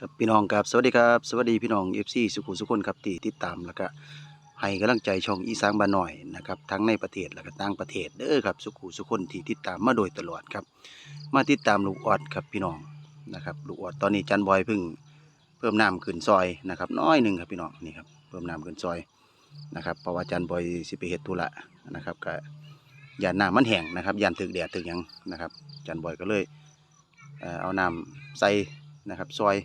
ครับพี่น้องครับสวัสดีครับสวัสดีพี่น้องเอฟซีสุขุสุขคนครับที่ติดตามแล้วก็ให้กำลังใจช่องอีสานบ้านหน่อยนะครับทั้งในประเทศและก็ต่างประเทศเด้อครับสุขุสุขคนที่ติดตามมาโดยตลอดครับมาติดตามลูกออดครับพี่น้องนะครับลูกออดตอนนี้จันบอยเพิ่งเพิ่มน้ำขึ้นซอยนะครับน้อยหนึ่งครับพี่น้องนี่ครับเพิ่มน้ำขึ้นซอยนะครับเพราะว่าจันบอยสิไปเฮ็ดธุระนะครับก็ยานน้ำมันแห้งนะครับยานถึกแดดถึกยังนะครับจันบอยก็เลยเอาน้ำใส่นะครับซอย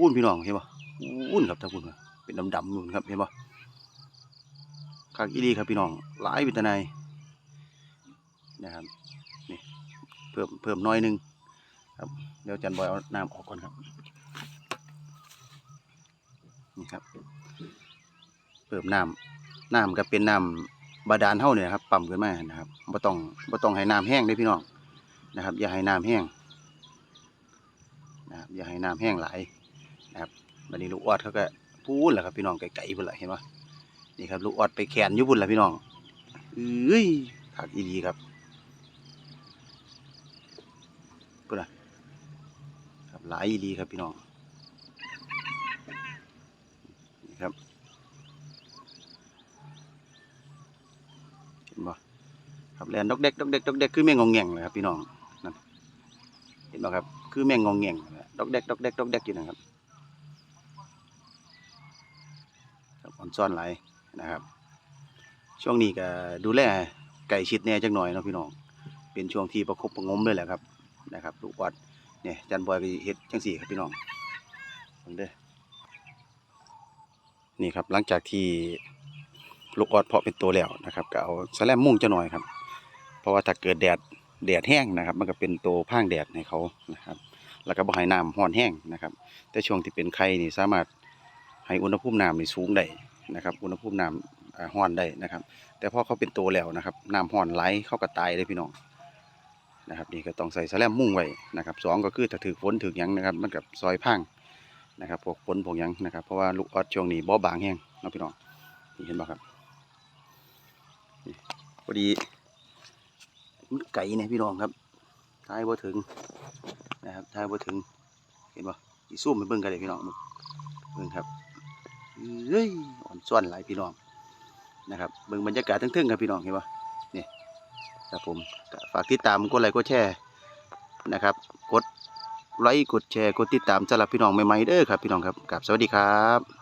วุ้นพี่น้องเห็นปะวุ้นครับท่านผู้ชมเป็นดำๆนู่นครับเห็นปะคากอีรีครับพี่น้องหลายวิตาในนะครับนี่เพิ่มเพิ่มน้อยหนึงครับเดี๋ยวจันบอยเอาน้ำออกก่อนครับนี่ครับเพิ่มน้ำน้ำก็เป็นน้ำบาดาลเท่าเนี่ยครับปั๊มขึ้นมานะครับบ่ต้องบ่ต้องให้น้ำแห้งเด้พี่น้องนะครับ อย่าให้น้ำแห้งนะครับอย่าให้น้ำแห้งหลาย นะครับบัดนี้ลูกออดเขาก็พูนแหละครับพี่น้องไก่ๆพุ่นละเห็นปะนี่ครับลูกออดไปแขนอยู่พุ่นละพี่น้องเอ้ยขาดอีดีครับพุ่นละครับหลายอีดีครับพี่น้องนี่ครับเห็นปะครับแลนดอกเด็กดอกเด็กดอกเด็กคือแมงงองแงงเลยครับพี่น้องนั่นเห็นปะครับคือแม่งงองแงงนั่นแหละดอกเด็กดอกเด็กดอกเด็กอยู่นะครับ ครับอ่อนซ่อนหลายนะครับ ช่วงนี้ก็ดูแลไก่ชิดแน่จักหน่อยเนาะพี่น้องเป็นช่วงที่ประคบประงมเลยแหละครับนะครับลูกวัดเนี่ยจันบอยก็เฮ็ดจังสี่ครับพี่น้องเบิ่งเด้อนี่ครับหลังจากที่ลูกออดเพาะเป็นตัวแล้วนะครับก็เอาสแลมมุ่งจะหน่อยครับ เพราะว่าถ้าเกิดแดดแดดแห้งนะครับ มันก็เป็นตัวพางแดดให้เขานะครับ แล้วก็บ่ให้น้ำร้อนแห้งนะครับ แต่ช่วงที่เป็นไข่นี่สามารถ ให้อุณหภูมิน้ำนี่สูงได้นะครับ อุณหภูมิน้ำอ่าร้อนได้นะครับ แต่พอเขาเป็นโตแล้วนะครับน้ำร้อนไหลเข้าก็ตายเลยพี่น้องนะครับนี่ก็ต้องใส่สแลมมุ่งไว้นะครับสองก็คือถ้าถือฝนถือหยังนะครับ มันกับซอยพังนะครับพวกฝนพวกหยังนะครับ เพราะว่าลูกออดช่วงนี้บ่บางแห้งนะพี่น้องนี่เห็นบ่ครับนี่พอดีมันไก่เนี่ยพี่น้องครับท้ายบ่ถึงนะครับท้ายบ่ถึงเห็นบ่อีซูมไปเบิ่งกันเลยพี่น้องเบิ่งครับ เฮ้ยอ่อนซ่อนหลายพี่น้องนะครับเบิ่งบรรยากาศทึ่งๆครับพี่น้องเห็นปะนี่ครับผมฝากติดตามกดไลค์กดแชร์นะครับ กดไลค์กดแชร์กดติดตามสำหรับพี่น้องใหม่ๆเด้อครับพี่น้องครับกับสวัสดีครับ